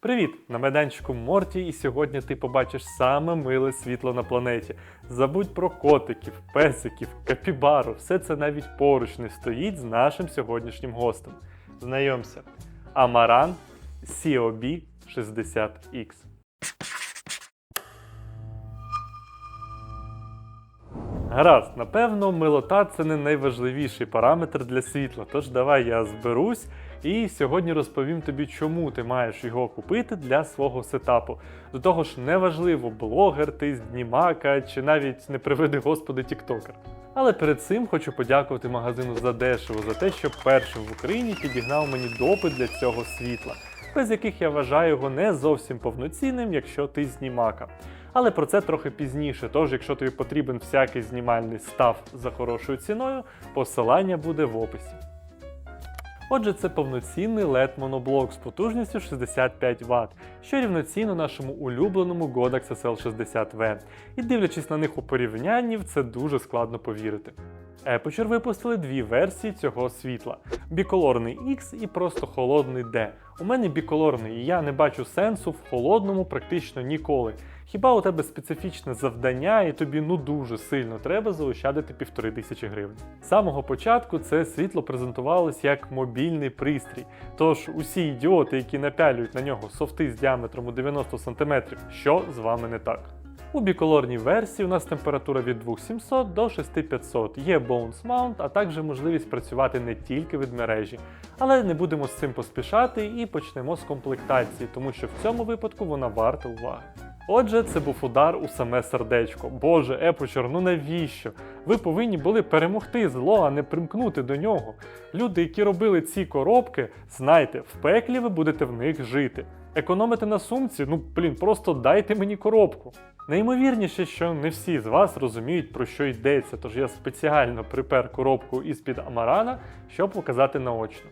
Привіт! На майданчику Морті, і сьогодні ти побачиш саме миле світло на планеті. Забудь про котиків, песиків, капібару. Все це навіть поруч не стоїть з нашим сьогоднішнім гостем. Знайомся. Амаран COB 60X. Гаразд, напевно, милота це не найважливіший параметр для світла. Тож давай я зберусь і сьогодні розповім тобі, чому ти маєш його купити для свого сетапу. До того ж, неважливо, блогер, ти знімака чи навіть не приведи господи тіктокер. Але перед цим хочу подякувати магазину за дешево за те, що першим в Україні підігнав мені допит для цього світла, без яких я вважаю його не зовсім повноцінним, якщо ти знімака. Але про це трохи пізніше. Тож, якщо тобі потрібен всякий знімальний став за хорошою ціною, посилання буде в описі. Отже, це повноцінний LED моноблок з потужністю 65 Вт, що рівноцінно нашому улюбленому Godox SL60V. І дивлячись на них у порівнянні, в це дуже складно повірити. Aperture випустили дві версії цього світла: біколорний X і просто холодний D. У мене біколорний, і я не бачу сенсу в холодному практично ніколи. Хіба у тебе специфічне завдання, і тобі ну дуже сильно треба заощадити півтори тисячі гривень. З самого початку це світло презентувалось як мобільний пристрій. Тож усі ідіоти, які напялюють на нього софти з діаметром у 90 см, що з вами не так. У біколорній версії у нас температура від 2700 до 6500, є Bones Mount, а також можливість працювати не тільки від мережі. Але не будемо з цим поспішати і почнемо з комплектації, тому що в цьому випадку вона варта уваги. Отже, це був удар у саме сердечко. Боже, Епочер, ну навіщо? Ви повинні були перемогти зло, а не примкнути до нього. Люди, які робили ці коробки, знайте, в пеклі ви будете в них жити. Економити на сумці, ну блін, просто дайте мені коробку. Найімовірніше, що не всі з вас розуміють, про що йдеться, тож я спеціально припер коробку із-під Амарана, щоб показати наочно.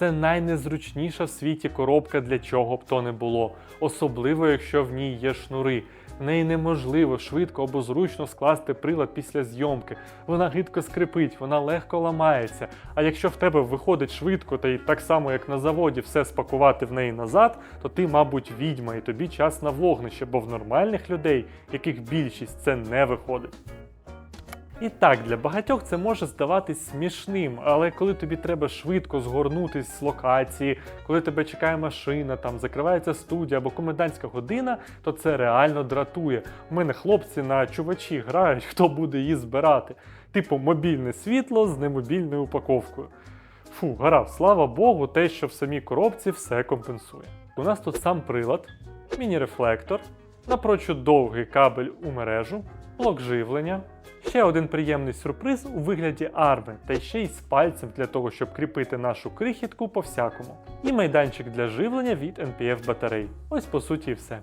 Це найнезручніша в світі коробка для чого б то не було, особливо якщо в ній є шнури. В неї неможливо швидко або зручно скласти прилад після зйомки. Вона гидко скрипить, вона легко ламається. А якщо в тебе виходить швидко та й так само, як на заводі, все спакувати в неї назад, то ти, мабуть, відьма, і тобі час на вогнище, бо в нормальних людей, яких більшість це не виходить. І так, для багатьох це може здаватись смішним, але коли тобі треба швидко згорнутись з локації, коли тебе чекає машина, там закривається студія або комендантська година, то це реально дратує. У мене хлопці на чувачі грають, хто буде її збирати. Типу мобільне світло з немобільною упаковкою. Фу, гаразд, слава Богу, те, що в самій коробці все компенсує. У нас тут сам прилад, міні-рефлектор, напрочуд довгий кабель у мережу, блок живлення, ще один приємний сюрприз у вигляді арми, та ще й з пальцем для того, щоб кріпити нашу крихітку по всякому. І майданчик для живлення від NPF батарей. Ось по суті і все.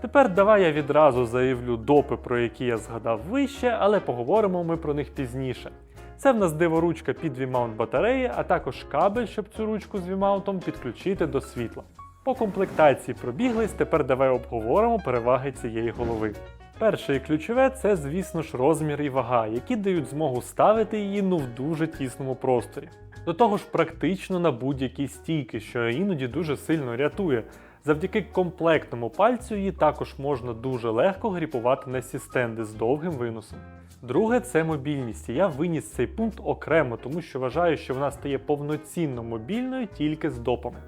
Тепер давай я відразу заявлю допи, про які я згадав вище, але поговоримо ми про них пізніше. Це в нас диворучка під V-mount батареї, а також кабель, щоб цю ручку з V-маунтом підключити до світла. По комплектації пробіглись, тепер давай обговоримо переваги цієї голови. Перше і ключове це, звісно ж, розмір і вага, які дають змогу ставити її ну в дуже тісному просторі. До того ж, практично на будь-які стійки, що іноді дуже сильно рятує. Завдяки комплектному пальцю її також можна дуже легко гріпувати на сістенди з довгим виносом. Друге це мобільність. Я виніс цей пункт окремо, тому що вважаю, що вона стає повноцінно мобільною тільки з допами.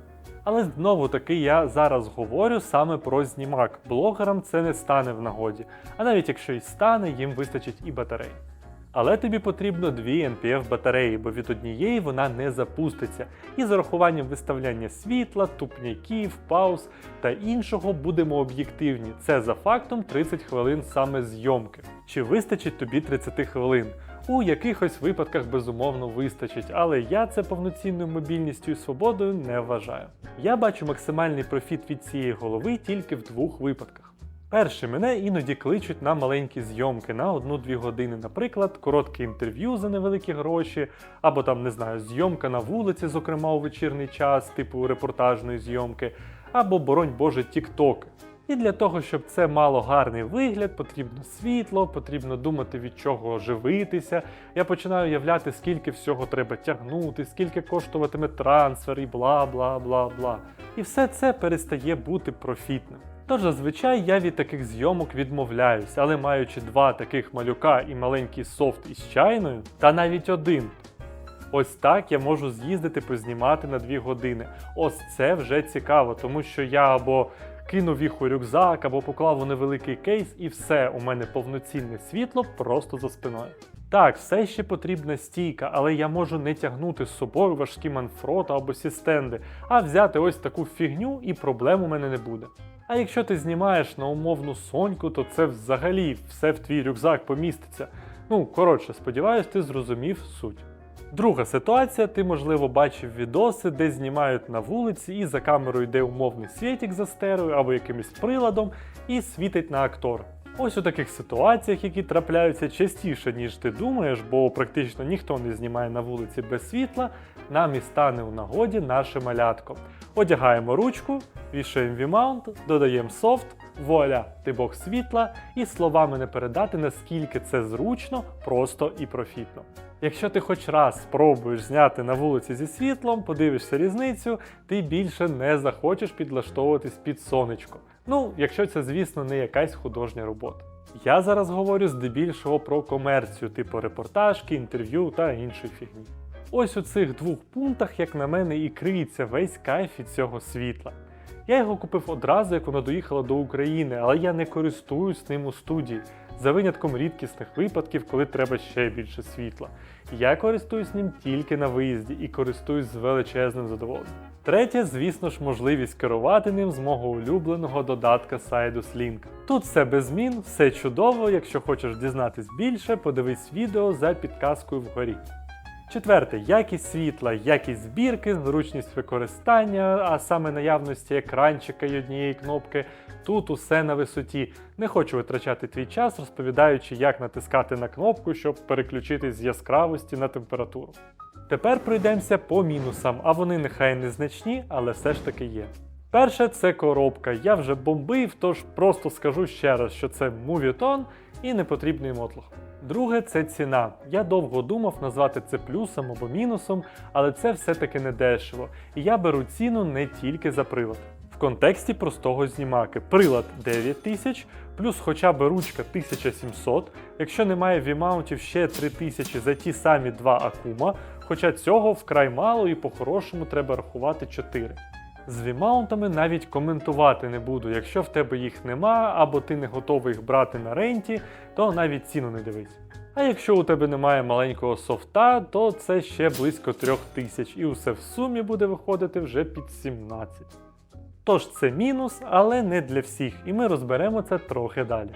Але знову таки я зараз говорю саме про знімак. Блогерам це не стане в нагоді, а навіть якщо й стане, їм вистачить і батарей. Але тобі потрібно дві NPF батареї, бо від однієї вона не запуститься. І з урахуванням виставляння світла, тупняків, пауз та іншого будемо об'єктивні. Це за фактом 30 хвилин саме зйомки. Чи вистачить тобі 30 хвилин? У якихось випадках безумовно вистачить, але я це повноцінною мобільністю і свободою не вважаю. Я бачу максимальний профіт від цієї голови тільки в двох випадках. Перше, мене іноді кличуть на маленькі зйомки на 1-2 години, наприклад, коротке інтерв'ю за невеликі гроші, або там, не знаю, зйомка на вулиці, зокрема у вечірній час, типу репортажної зйомки, або, боронь Боже, тіктоки. І для того, щоб це мало гарний вигляд, потрібно світло, потрібно думати від чого живитися. Я починаю уявляти, скільки всього треба тягнути, скільки коштуватиме трансфер і бла бла бла бла. І все це перестає бути профітним. Тож зазвичай я від таких зйомок відмовляюсь, але маючи два таких малюка і маленький софт із чайною, та навіть один. Ось так я можу з'їздити познімати на 2 години. Ось це вже цікаво, тому що я або кинув їх у рюкзак, або поклав у невеликий кейс, і все, у мене повноцінне світло просто за спиною. Так, все ще потрібна стійка, але я можу не тягнути з собою важкі манфрота або сістенди, а взяти ось таку фігню і проблем у мене не буде. А якщо ти знімаєш на умовну соньку, то це взагалі все в твій рюкзак поміститься. Ну, коротше, сподіваюсь, ти зрозумів суть. Друга ситуація, ти, можливо, бачив відоси, де знімають на вулиці, і за камерою йде умовний світік за стерео або якимось приладом і світить на актор. Ось у таких ситуаціях, які трапляються частіше, ніж ти думаєш, бо практично ніхто не знімає на вулиці без світла, нам і стане у нагоді наше малятко. Одягаємо ручку, вішаємо V-mount, додаємо софт, вуаля, ти бог світла, і словами не передати, наскільки це зручно, просто і профітно. Якщо ти хоч раз спробуєш зняти на вулиці зі світлом, подивишся різницю, ти більше не захочеш підлаштовуватись під сонечко. Ну, якщо це, звісно, не якась художня робота. Я зараз говорю здебільшого про комерцію, типу репортажки, інтерв'ю та іншої фігні. Ось у цих двох пунктах, як на мене, і криється весь кайф від цього світла. Я його купив одразу, як воно доїхало до України, але я не користуюсь ним у студії, за винятком рідкісних випадків, коли треба ще більше світла. Я користуюсь ним тільки на виїзді і користуюсь з величезним задоволенням. Третє, звісно ж, можливість керувати ним з мого улюбленого додатка Sidus Link. Тут все без змін, все чудово. Якщо хочеш дізнатись більше, подивись відео за підказкою вгорі. Четверте, якість світла, якість збірки, зручність використання, а саме наявності екранчика і однієї кнопки. Тут усе на висоті. Не хочу витрачати твій час, розповідаючи, як натискати на кнопку, щоб переключитись з яскравості на температуру. Тепер пройдемося по мінусам, а вони нехай незначні, але все ж таки є. Перше це коробка. Я вже бомбив, тож просто скажу ще раз, що це мувітон і непотрібний мотлох. Друге це ціна. Я довго думав назвати це плюсом або мінусом, але це все-таки не дешево. І я беру ціну не тільки за прилад. В контексті простого знімаки. Прилад 9000, плюс хоча б ручка 1700, якщо немає V-маунтів ще 3000 за ті самі два акума, хоча цього вкрай мало і по-хорошому треба рахувати 4. З V-маунтами навіть коментувати не буду. Якщо в тебе їх нема, або ти не готовий їх брати на ренті, то навіть ціну не дивись. А якщо у тебе немає маленького софта, то це ще близько 3000 і усе в сумі буде виходити вже під 17. Тож це мінус, але не для всіх, і ми розберемо це трохи далі.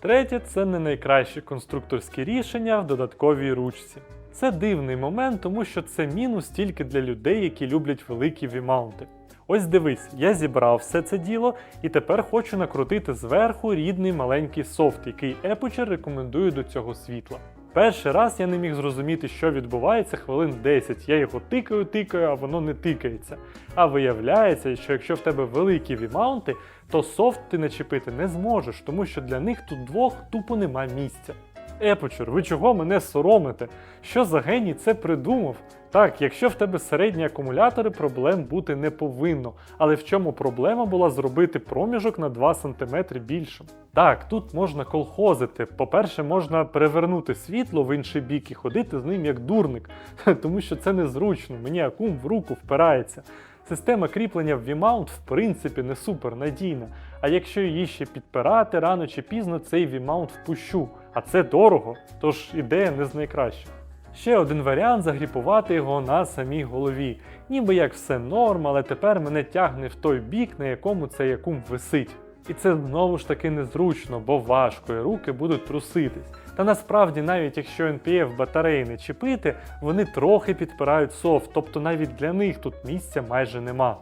Третє це не найкраще конструкторське рішення в додатковій ручці. Це дивний момент, тому що це мінус тільки для людей, які люблять великі V-маунти. Ось дивись, я зібрав все це діло і тепер хочу накрутити зверху рідний маленький софт, який Aputure рекомендує до цього світла. Перший раз я не міг зрозуміти, що відбувається хвилин 10. Я його тикаю, тикаю, а воно не тикається. А виявляється, що якщо в тебе великі вімаунти, то софт ти начепити не зможеш, тому що для них тут двох тупо нема місця. Епочур, ви чого мене соромите? Що за геній це придумав? Так, якщо в тебе середні акумулятори, проблем бути не повинно. Але в чому проблема була зробити проміжок на 2 см більшим? Так, тут можна колхозити. По-перше, можна перевернути світло в інший бік і ходити з ним як дурник, тому що це незручно. Мені акум в руку впирається. Система кріплення в V-mount в принципі не супер надійна. А якщо її ще підпирати, рано чи пізно цей V-mount впущу. А це дорого, тож ідея не з найкращих. Ще один варіант загріпувати його на самій голові. Ніби як все норм, але тепер мене тягне в той бік, на якому цей якум висить. І це знову ж таки незручно, бо важко, і руки будуть труситись. Та насправді, навіть якщо NPF батареї не чіпити, вони трохи підпирають софт, тобто навіть для них тут місця майже нема.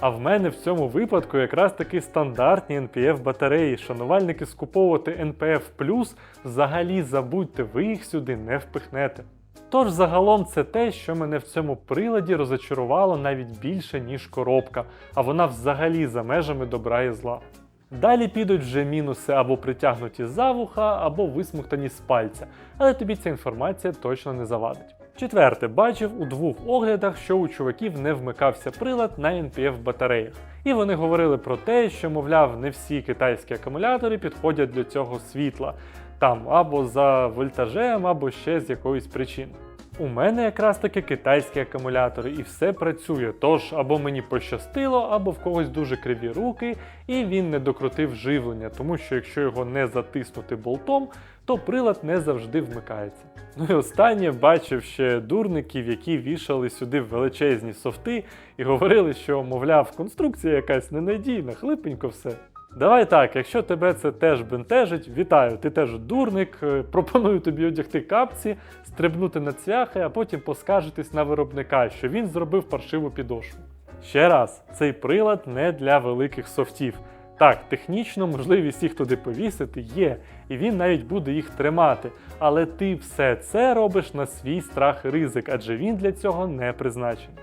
А в мене в цьому випадку якраз таки стандартні NPF батареї. Шанувальники скуповувати NPF взагалі забудьте, ви їх сюди не впихнете. Тож загалом це те, що мене в цьому приладі розочарувало навіть більше, ніж коробка, а вона взагалі за межами добра і зла. Далі підуть вже мінуси або притягнуті за вуха, або висмоктані з пальця, але тобі ця інформація точно не завадить. Четверте, бачив у двох оглядах, що у чуваків не вмикався прилад на NPF батареях. І вони говорили про те, що, мовляв, не всі китайські акумулятори підходять для цього світла, там або за вольтажем, або ще з якоїсь причини. У мене якраз таки китайські акумулятори, і все працює. Тож або мені пощастило, або в когось дуже криві руки, і він не докрутив живлення, тому що якщо його не затиснути болтом, то прилад не завжди вмикається. Ну і останнє бачив ще дурників, які вішали сюди величезні софти і говорили, що, мовляв, конструкція якась ненадійна, хлипенько все. Давай так, якщо тебе це теж бентежить, вітаю, ти теж дурник. е, Пропоную тобі одягти капці, стрибнути на цвяхи, а потім поскаржитись на виробника, що він зробив паршиву підошву. Ще раз, цей прилад не для великих софтів. Так, технічно можливість їх туди повісити є, і він навіть буде їх тримати. Але ти все це робиш на свій страх і ризик, адже він для цього не призначений.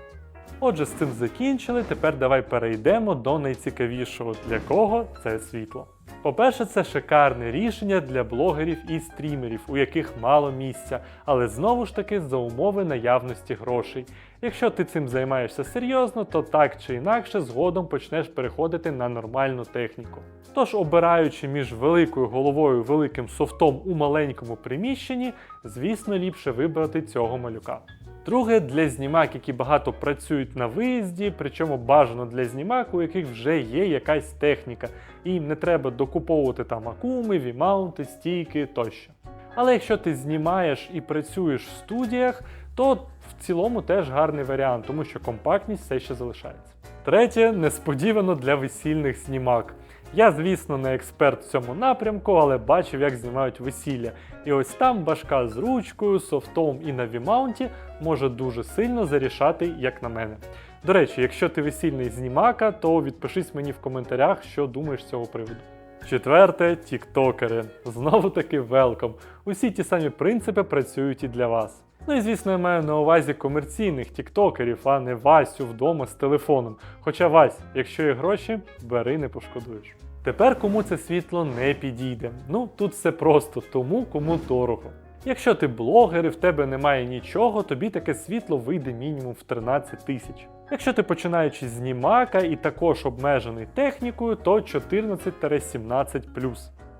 Отже, з цим закінчили. Тепер давай перейдемо до найцікавішого, для кого це світло. По-перше, це шикарне рішення для блогерів і стрімерів, у яких мало місця, але знову ж таки за умови наявності грошей. Якщо ти цим займаєшся серйозно, то так чи інакше згодом почнеш переходити на нормальну техніку. Тож, обираючи між великою головою великим софтом у маленькому приміщенні, звісно, ліпше вибрати цього малюка. Друге, для знімак, які багато працюють на виїзді, причому бажано для знімак, у яких вже є якась техніка, і не треба докуповувати там акуми, вімаунти, стійки тощо. Але якщо ти знімаєш і працюєш в студіях, то в цілому теж гарний варіант, тому що компактність все ще залишається. Третє, несподівано для весільних знімак. Я, звісно, не експерт в цьому напрямку, але бачив, як знімають весілля. І ось там башка з ручкою, софтом і на вімаунті може дуже сильно зарішати, як на мене. До речі, якщо ти весільний знімака, то відпишись мені в коментарях, що думаєш з цього приводу. Четверте тіктокери. Знову таки велком. Усі ті самі принципи працюють і для вас. Ну і звісно, я маю на увазі комерційних тіктокерів, а не Васю вдома з телефоном. Хоча Вась, якщо є гроші, бери не пошкодуєш. Тепер кому це світло не підійде. Ну тут все просто, тому кому дорого. Якщо ти блогер і в тебе немає нічого, тобі таке світло вийде мінімум в 13 тисяч. Якщо ти починаючи знімака і також обмежений технікою, то 14-17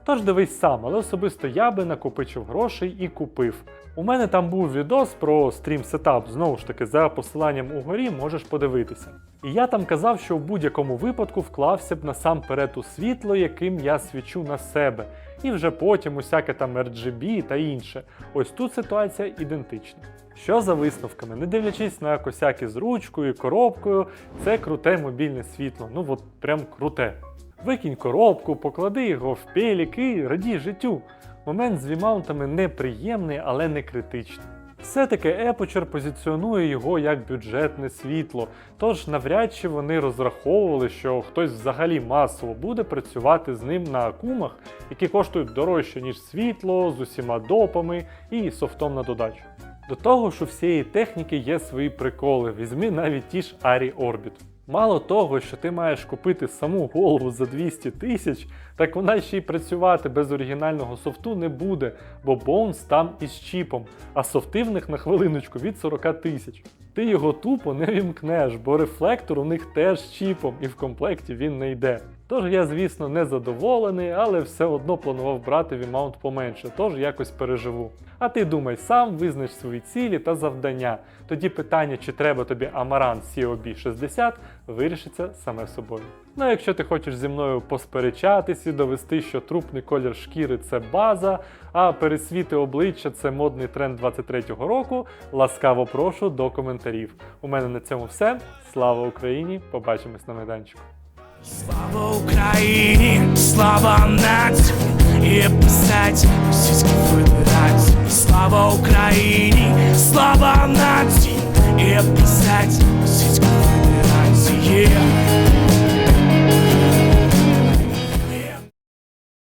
Тож дивись сам, але особисто я би накопичив грошей і купив. У мене там був відос про стрім сетап, знову ж таки, за посиланням угорі можеш подивитися. І я там казав, що в будь-якому випадку вклався б насамперед у світло, яким я свічу на себе, і вже потім усяке там RGB та інше. Ось тут ситуація ідентична. Що за висновками? Не дивлячись на косяки з ручкою і коробкою, це круте мобільне світло. Ну от прям круте. Викинь коробку, поклади його в пелік і радій життю. Момент з вімаунтами неприємний, але не критичний. Все-таки Епочер позиціонує його як бюджетне світло, тож навряд чи вони розраховували, що хтось взагалі масово буде працювати з ним на акумах, які коштують дорожче, ніж світло, з усіма допами і софтом на додачу. До того ж, у всієї техніки є свої приколи. Візьми навіть ті ж Arri Orbit. Мало того, що ти маєш купити саму голову за 200 тисяч, так вона ще й працювати без оригінального софту не буде, бо Bones там із чіпом, а софти в них на хвилиночку від 40 тисяч. Ти його тупо не вімкнеш, бо рефлектор у них теж з чіпом, і в комплекті він не йде. Тож я, звісно, не задоволений, але все одно планував брати V-Mount поменше, тож якось переживу. А ти думай сам, визнач свої цілі та завдання. Тоді питання, чи треба тобі Amaran COB 60, вирішиться саме собою. Ну а якщо ти хочеш зі мною посперечатись і довести, що трупний колір шкіри це база, а пересвіти обличчя це модний тренд 23-го року, ласкаво прошу до коментарів. У мене на цьому все. Слава Україні! Побачимось на майданчику. Слава Україні, слава нації, є писать Російській Федерації. Слава Україні, слава нації, є писать Російській Федерації.